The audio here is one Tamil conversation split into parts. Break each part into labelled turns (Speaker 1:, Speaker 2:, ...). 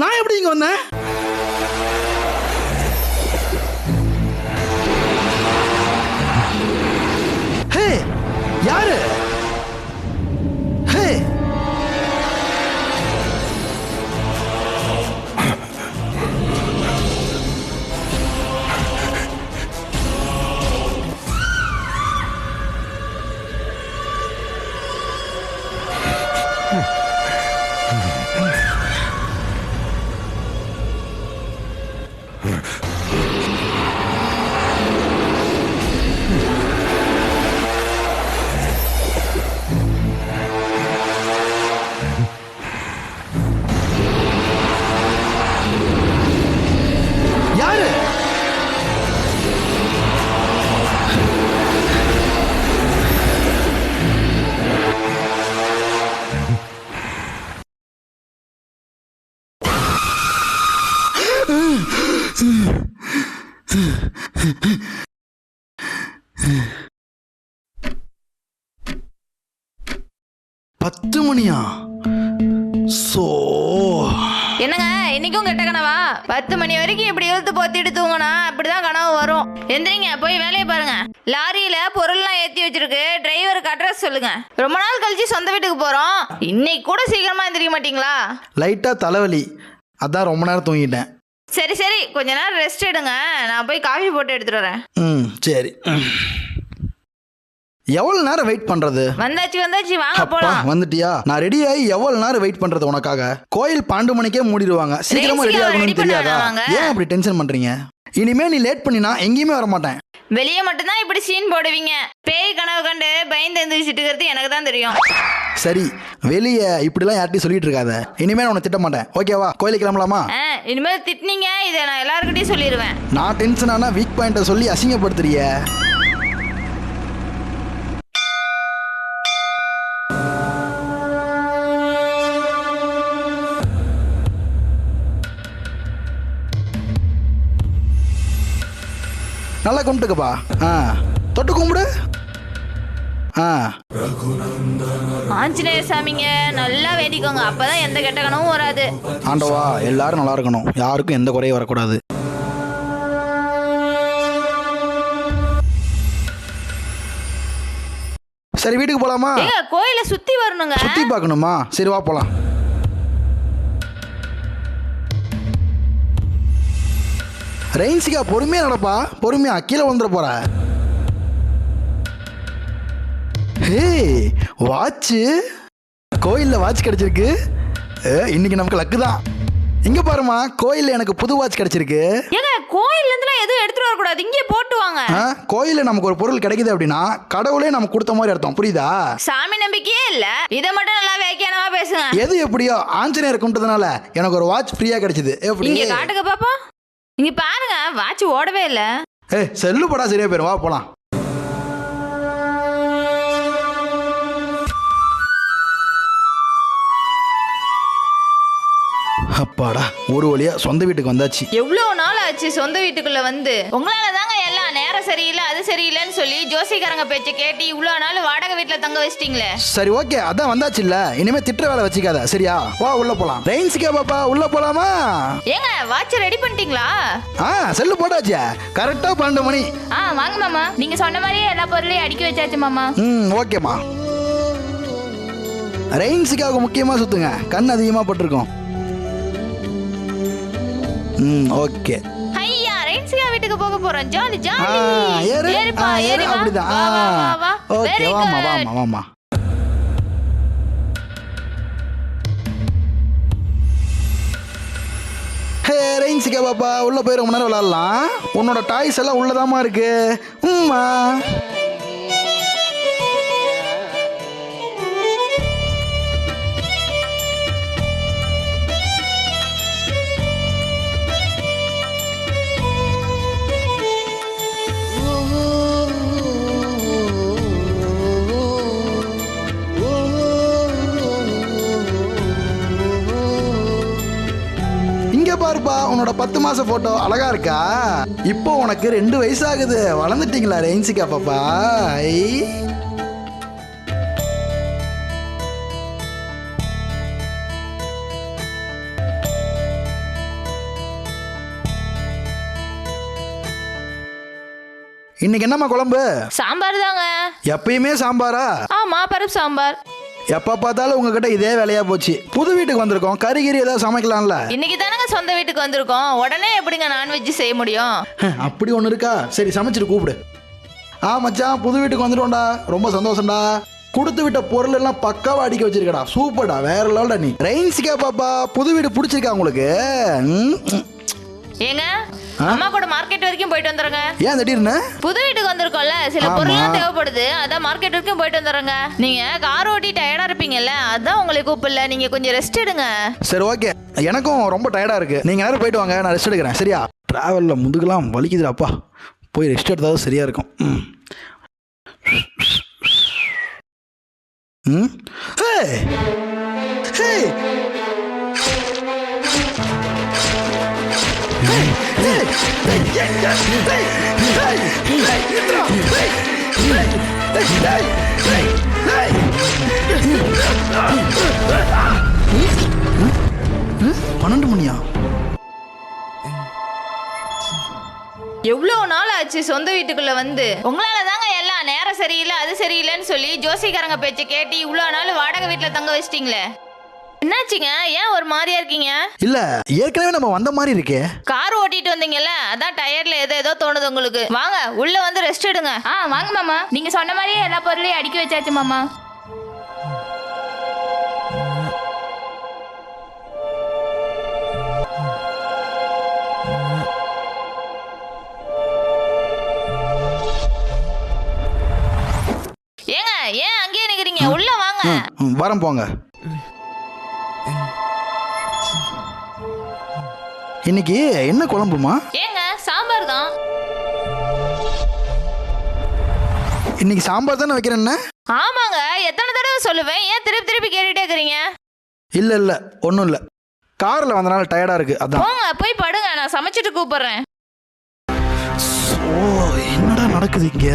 Speaker 1: நான் எப்படி இங்க வந்தேன்? பத்து மணியா சோ.
Speaker 2: என்னங்க இன்னைக்கும் கெட்ட கனவா? பத்து மணி வரைக்கும் இப்படி இழுத்து போத்திட்டு தூங்கினா இப்படிதான் கனவு வரும். எந்திரிங்க போய் வேலையை பாருங்க. லாரியில பொருள்லாம் ஏத்தி வச்சிருக்கு. டிரைவருக்கு அட்ரஸ் சொல்லுங்க. ரொம்ப நாள் கழிச்சு சொந்த வீட்டுக்கு போறோம். இன்னைக்கு கூட சீக்கிரமா எந்திரிக்க மாட்டீங்களா?
Speaker 1: லைட்டா தலைவலி. அதான் ரொம்ப நேரம் தூங்கிட்டேன்.
Speaker 2: சரி சரி. கொஞ்ச நேரம் ரெஸ்ட் எடுங்க. நான் போய் காஃபி போட்டு எடுத்துட்டு வரேன்.
Speaker 1: ம் சரி. எவ்வளவு நேரம் வெயிட் பண்றது?
Speaker 2: வந்தாச்சு வந்தாச்சு வாங்க போலாம்.
Speaker 1: வந்துட்டியா? நான் ரெடி ஆகி எவ்வளவு நேரம் வெயிட் பண்றது உனக்காக? கோயில் பன்னெண்டு மணிக்கே மூடிடுவாங்க சீக்கிரமா ரெடி ஆகணும்னு தெரியாதா? ஏன் அப்படி டென்ஷன் பண்றீங்க? இனிமே நீ லேட் பண்ணினா எங்கேயுமே வர மாட்டேன்
Speaker 2: வெளியே மட்டும்தான் இப்படி சீன் போடுவீங்க. பேய் கனவு கண்டு பயந்து எந்திரிச்சிட்டு இருக்கிறது எனக்கு தான் தெரியும்.
Speaker 1: சரி வெளியே இப்படிலாம் யார்ட்டையும் சொல்லிட்டு இருக்காத. இனிமே நான் உன்னை திட்ட மாட்டேன். ஓகேவா கோயிலுக்கு கிளம்பலாமா?
Speaker 2: இனிமேல் திட்டினீங்க. இதை நான் எல்லாருக்கிட்டையும் சொல்லிடுவேன்
Speaker 1: நான் டென்ஷன் ஆனா வீக் பாயிண்ட்டை சொல்லி அசிங்கப்படுத்துறிய. நல்லா கும்பிட்டுக்கப்பா. ஆ. தொட்டு கும்பிடு. ஆ.
Speaker 2: ஆஞ்சநேய சாமிங்க நல்லா வேண்டிக்கோங்க. அப்பதான் எந்த கெட்ட கனவும் வராது.
Speaker 1: ஆண்டவா எல்லாரும் நல்லா இருக்கணும். யாருக்கும் எந்த குறையும் வரக்கூடாது. சரி வீட்டுக்கு போலாமா?
Speaker 2: கோயிலை சுத்தி வரணுங்க.
Speaker 1: சுத்தி பார்க்கணுமா? சரி வா போலாம். ரெயின்சிகா பொறுமையா நடப்பா. பொறுமையா கீழே வந்துட போற. ஹே வாட்சு கோயில்ல வாட்ச் கிடைச்சிருக்கு. இன்னைக்கு நமக்கு லக்கு தான். இங்க பாருமா கோயில்ல எனக்கு புது வாட்ச் கிடைச்சிருக்கு.
Speaker 2: ஏங்க கோயில்ல இருந்துலாம் எதுவும் எடுத்துட்டு வரக்கூடாது. இங்கே போட்டு வாங்க.
Speaker 1: கோயில்ல நமக்கு ஒரு பொருள் கிடைக்குது அப்படின்னா கடவுளே நமக்கு கொடுத்த மாதிரி அர்த்தம். புரியுதா?
Speaker 2: சாமி நம்பிக்கையே இல்ல. இதை மட்டும் நல்லா வியாக்கியானமா பேசுங்க.
Speaker 1: எது எப்படியோ ஆஞ்சநேயர் கும்பிட்டதுனால எனக்கு ஒரு வாட்ச் ஃப்ரீயா கிடைச்சது. எப்படி?
Speaker 2: காட்டுங்க பாப்பா. இங்க பாருங்க வாட்ச் ஓடவே இல்ல.
Speaker 1: ஏய் செல்லு படா சரியா போயிரும். வா போலாம். அப்பாடா ஒரு வழியா சொந்த வீட்டுக்கு வந்தாச்சு.
Speaker 2: எவ்வளவு நாள் ஆச்சு சொந்த வீட்டுக்குள்ள வந்து? உங்களால தாங்க எல்லாம் நேரம் சரியில்லை அது சரியில்லைன்னு சொல்லி ஜோசிக்காரங்க பேச்ச கேட்டு இவ்வளவு நாள் வாடகை வீட்டுல தங்க வச்சிட்டீங்களே?
Speaker 1: சரி ஓகே அதான் வந்தாச்சு இல்ல இனிமே திட்டுற வேலை வச்சுக்காத சரியா? வா உள்ள போலாம். ரெயின்ஸ்கே பாப்பா உள்ள போலாமா?
Speaker 2: ஏங்க வாட்ச் ரெடி பண்ணிட்டீங்களா?
Speaker 1: ஆ செல்லு போட்டாச்சு. கரெக்டா பன்னெண்டு மணி.
Speaker 2: ஆ வாங்க மாமா. நீங்க சொன்ன மாதிரியே எல்லா பொருளையும் அடுக்கி வச்சாச்சு மாமா.
Speaker 1: ம் ஓகேம்மா. ரெயின்ஸுக்காக முக்கியமாக சுத்துங்க. கண் அதிகமாக பட்டிருக்கோம். ம் ஓகே.
Speaker 2: ஐயா ரெயின்சியா வீட்டுக்கு போக போறோம். Jolly jolly.
Speaker 1: ஏறு.
Speaker 2: ஏறுப்பா
Speaker 1: ஏறு. அப்படிதான்.
Speaker 2: வா, வா, வா, வா.
Speaker 1: ஓகே
Speaker 2: Very
Speaker 1: வாமா
Speaker 2: good.
Speaker 1: வாமா வாமா ஹே ரெயின்ஸுக்கா பாப்பா உள்ள போய் ரொம்ப நேரம் விளாட்லாம். உன்னோட டாய்ஸ் எல்லாம் உள்ளதாமா இருக்கு. உம்மா. பத்து மாச போட்டோ அழகா இருக்கா? இப்போ உனக்கு ரெண்டு வயசு ஆகுது வளர்ந்துட்டீங்களா ரெயின்சிகா பாப்பா இன்னைக்கு என்னம்மா குழம்பு?
Speaker 2: சாம்பார் தாங்க.
Speaker 1: எப்பயுமே சாம்பாரா?
Speaker 2: ஆமா பருப்பு சாம்பார்.
Speaker 1: எப்போ பார்த்தாலும் உங்ககிட்ட இதே வேலையா போச்சு. புது வீட்டுக்கு வந்திருக்கோம். கறி கிரி ஏதாவது சமைக்கலாம்ல?
Speaker 2: இன்னைக்கு தானங்க சொந்த வீட்டுக்கு வந்திருக்கோம். உடனே எப்படிங்க நான்வெஜ் செய்ய முடியும்?
Speaker 1: அப்படி ஒன்று இருக்கா? சரி சமைச்சிட்டு கூப்பிடு. ஆ மச்சான் புது வீட்டுக்கு வந்துட்டோம்டா. ரொம்ப சந்தோஷம்டா. கொடுத்து விட்ட பொருள் எல்லாம் பக்காவா அடிக்க வச்சிருக்கடா. சூப்பர்டா வேற லெவல்டா நீ. ரெயின்ஸிக்கா பாப்பா புது வீடு பிடிச்சிருக்கா உங்களுக்கு.
Speaker 2: ஏங்க அம்மா கூட மார்க்கெட் வரைக்கும் போயிட்டு வந்துடுறேங்க
Speaker 1: ஏன் திடீர்னு?
Speaker 2: புது வீட்டுக்கு வந்திருக்கோம்ல சில. பொருள்லாம் தேவைப்படுது. அதான் மார்க்கெட் வரைக்கும் போயிட்டு வந்துடுறேங்க. நீங்க கார் ஓட்டி டயர்டா இருப்பீங்கல்ல அதான் உங்களை கூப்பிடல. நீங்க கொஞ்சம் ரெஸ்ட் எடுங்க.
Speaker 1: சரி ஓகே எனக்கும் ரொம்ப டயர்டா இருக்கு. நீங்க நேரம் போயிட்டு வாங்க நான் ரெஸ்ட் எடுக்கிறேன். சரியா? டிராவல்ல முதுகெல்லாம் வலிக்குதுடாப்பா. போய் ரெஸ்ட் எடுத்தாவது சரியா இருக்கும். ம். ஹே ஹே பன்னெண்டு மணியா?
Speaker 2: எவ்வளவு நாள் ஆச்சு சொந்த வீட்டுக்குள்ள வந்து? உங்களால தாங்க எல்லாம் நேரம் சரியில்லை அது சரியில்லைன்னு சொல்லி ஜோசிக்காரங்க பேச்சு கேட்டு இவ்வளவு நாள் வாடகை வீட்டுல தங்க வச்சிட்டீங்களே? என்னாச்சுங்க? ஏன் ஒரு மாதிரியா இருக்கீங்க?
Speaker 1: இல்ல ஏற்கனவே நம்ம வந்த மாதிரி இருக்கே.
Speaker 2: கார் ஓட்டிட்டு வந்தீங்கல்ல? அதான் டயர்ல ஏதோ ஏதோ தோணுது உங்களுக்கு. வாங்க உள்ள வந்து ரெஸ்ட் எடுங்க.
Speaker 3: ஆ வாங்க மாமா. நீங்க சொன்ன மாதிரியே எல்லா பொருளையும் அடுக்கி வச்சாச்சு மாமா.
Speaker 2: ஏங்க ஏன் அங்கேயே நிக்கிறீங்க? உள்ள வாங்க.
Speaker 1: ம், ம், வரேன் போங்க. இன்னைக்கு என்ன குழம்புமா?
Speaker 2: ஏங்க சாம்பார் தான்.
Speaker 1: இன்னைக்கு சாம்பார் தானே வைக்கிறேன்னு
Speaker 2: ஆமாங்க எத்தனை தடவை சொல்லுவேன்? ஏன் திருப்பி திருப்பி கேட்டுட்டே இருக்கிறீங்க?
Speaker 1: இல்ல இல்ல ஒன்றும் இல்லை. காரில் வந்தனால டயர்டா இருக்கு அதான்.
Speaker 2: போங்க போய் படுங்க நான் சமைச்சிட்டு கூப்பிடுறேன்.
Speaker 1: ஓ என்னடா நடக்குது இங்க?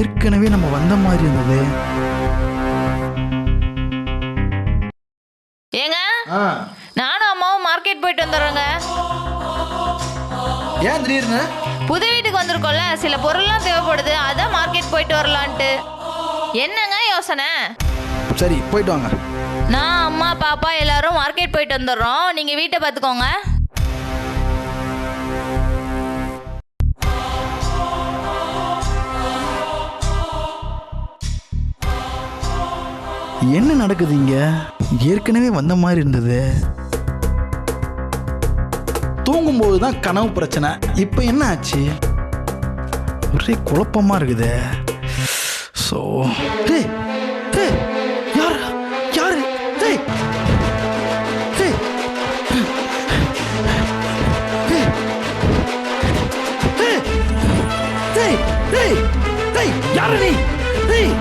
Speaker 1: ஏற்கனவே நம்ம வந்த மாதிரி இருந்தது.
Speaker 2: ஏங்க?
Speaker 1: ஆ.
Speaker 2: மார்க்கெட் போயிட்டு வந்துடுறோங்க.
Speaker 1: ஏன் திடீர்னு?
Speaker 2: புது வீட்டுக்கு வந்திருக்கோம்ல சில பொருள்லாம் தேவைப்படுது அதான் மார்க்கெட் போயிட்டு வரலான்ட்டு. என்னங்க யோசனை?
Speaker 1: சரி போயிட்டு வாங்க.
Speaker 2: நான் அம்மா பாப்பா எல்லாரும் மார்க்கெட் போயிட்டு வந்துடுறோம். நீங்க வீட்டை பார்த்துக்கோங்க.
Speaker 1: என்ன நடக்குது இங்க? ஏற்கனவே வந்த மாதிரி இருந்தது. தூங்கும்போது தான் கனவு பிரச்சனை இப்போ என்ன ஆச்சு ஒரே குழப்பமாக இருக்குது ஸோ டே டேய் யார் யாரு டேய் டேய் டேய் டேய் டேய் டேய் யாரு நீ டேய்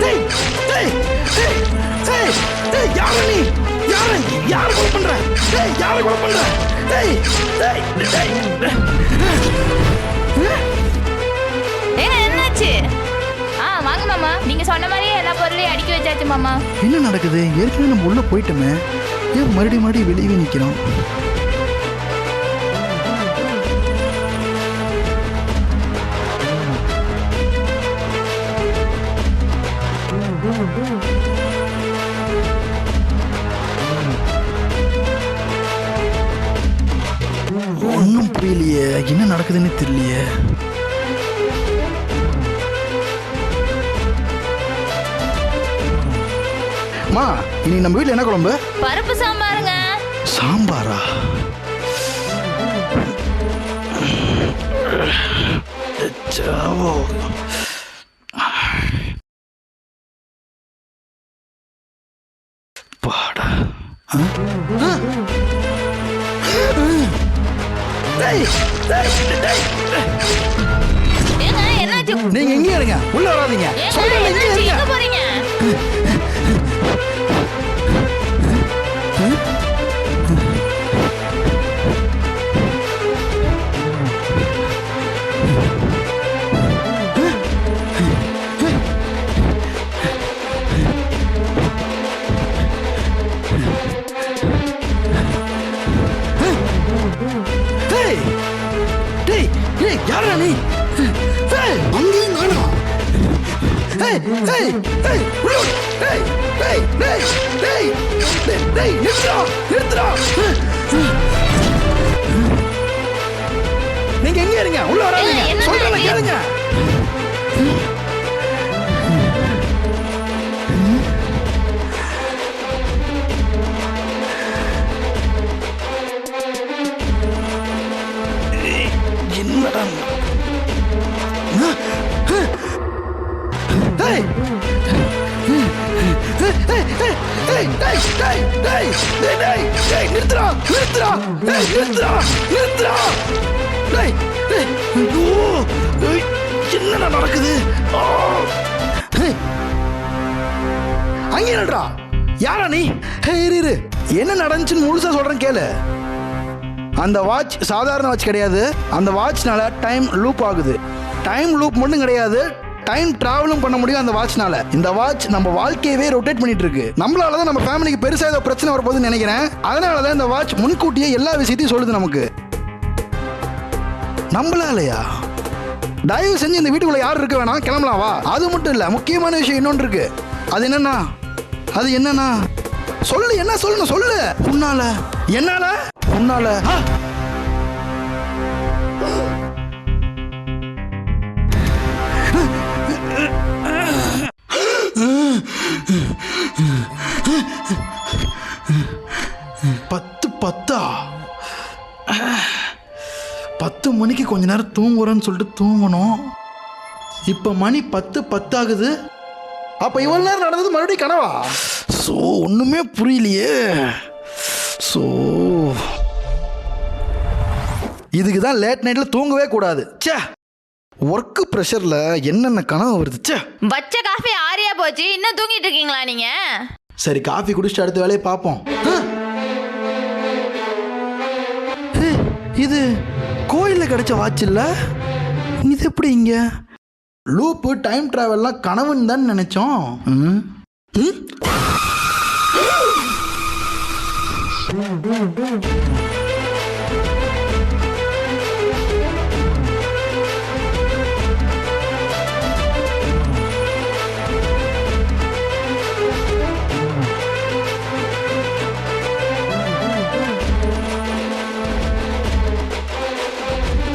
Speaker 1: டேய் டேய் டேய் டேய் டேய் யாரு நீ யாரு? யாரு கொலை பண்ற? டேய் யாரு கொலை பண்ற? டேய் டேய் டேய்
Speaker 2: ஏங்க என்னாச்சு?
Speaker 3: ஆ வாங்க மாமா. நீங்க சொன்ன மாதிரியே எல்லா பொருளையும் அடுக்கி வச்சாச்சு மாமா.
Speaker 1: என்ன நடக்குது? ஏற்கனவே நம்ம உள்ள போயிட்டோமே. ஏன் மறுபடியும் மறுபடியும் வெளியே நிற்கிறோம் புரியலையே என்ன நடக்குதுன்னு தெரியலையே. மா இன்னைக்கு நம்ம வீட்டில் என்ன குழம்பு?
Speaker 2: பருப்பு சாம்பாருங்க.
Speaker 1: சாம்பாரா. பாடா. நீங்க எங்கே இருங்க. உள்ள வராதீங்க.
Speaker 2: போறீங்க?
Speaker 1: டேய் யாரா நீ? ஏய்
Speaker 4: அங்கேயும் நானா
Speaker 1: ஏய் ஏய் ஏய் உள்ள வா. ஏய் ஏய் ஏய் ஏய் ஏய் ஏய் நிறுத்துடா நிறுத்துடா. நீங்க எங்க இருங்க உள்ள வராதீங்க.
Speaker 2: ஏய்,
Speaker 1: சொல்றேன்? கேளுங்க. என்னடா நடக்குது? அங்கே நடா யாரா நீ? இரு இரு. என்ன நடந்துச்சுன்னு முழுசா சொல்றேன் கேளு. அந்த வாட்ச் சாதாரண வாட்ச் கிடையாது. அந்த வாட்ச்னால டைம் லூப் ஆகுது. டைம் லூப் மட்டும் கிடையாது. டைம் டிராவலும் பண்ண முடியும் அந்த வாட்ச்னால இந்த வாட்ச் நம்ம வாழ்க்கையவே ரொட்டேட் பண்ணிட்டு இருக்கு. நம்மளால தான் நம்ம ஃபேமிலிக்கு பெருசாக ஏதோ பிரச்சனை வரப்போகுதுன்னு நினைக்கிறேன். அதனால தான் இந்த வாட்ச் முன்கூட்டியே எல்லா விஷயத்தையும் சொல்லுது நமக்கு. நம்மளாலயா தயவு செஞ்சு இந்த வீட்டுக்குள்ள யார் இருக்க வேணாம் கிளம்பலாம் வா. அது மட்டும் இல்லை முக்கியமான விஷயம் இன்னொன்று இருக்கு. அது என்னன்னா அது என்னன்னா சொல்லு என்ன சொல்லணும் சொல்லு. உன்னால என்னால உன்னால. ஆ! கொஞ்ச நேரம் தூங்குறேன்னு சொல்லிட்டு தூங்கணும். இப்போ மணி பத்து பத்தாகுது. அப்போ இவ்வளோ நேரம் நடந்தது மறுபடியும் கனவா? ஸோ ஒன்றுமே புரியலையே. ஸோ இதுக்கு தான் லேட் நைட்டில் தூங்கவே கூடாது. ச்சே. ஒர்க்கு ப்ரெஷரில் என்னென்ன கனவு வருது? ச்சே.
Speaker 2: வச்ச காஃபி ஆரியா போச்சு? இன்னும் தூங்கிட்டு இருக்கீங்களா நீங்க?
Speaker 1: சரி காஃபி குடிச்சிட்டு அடுத்த வேலையை பார்ப்போம். இது கோயிலில் கிடைச்ச வாட்ச் இல்ல? இது எப்படி இங்க? லூப்பு டைம் டிராவல்லாம் கனவுன்னு தான் நினைச்சோம். ம்?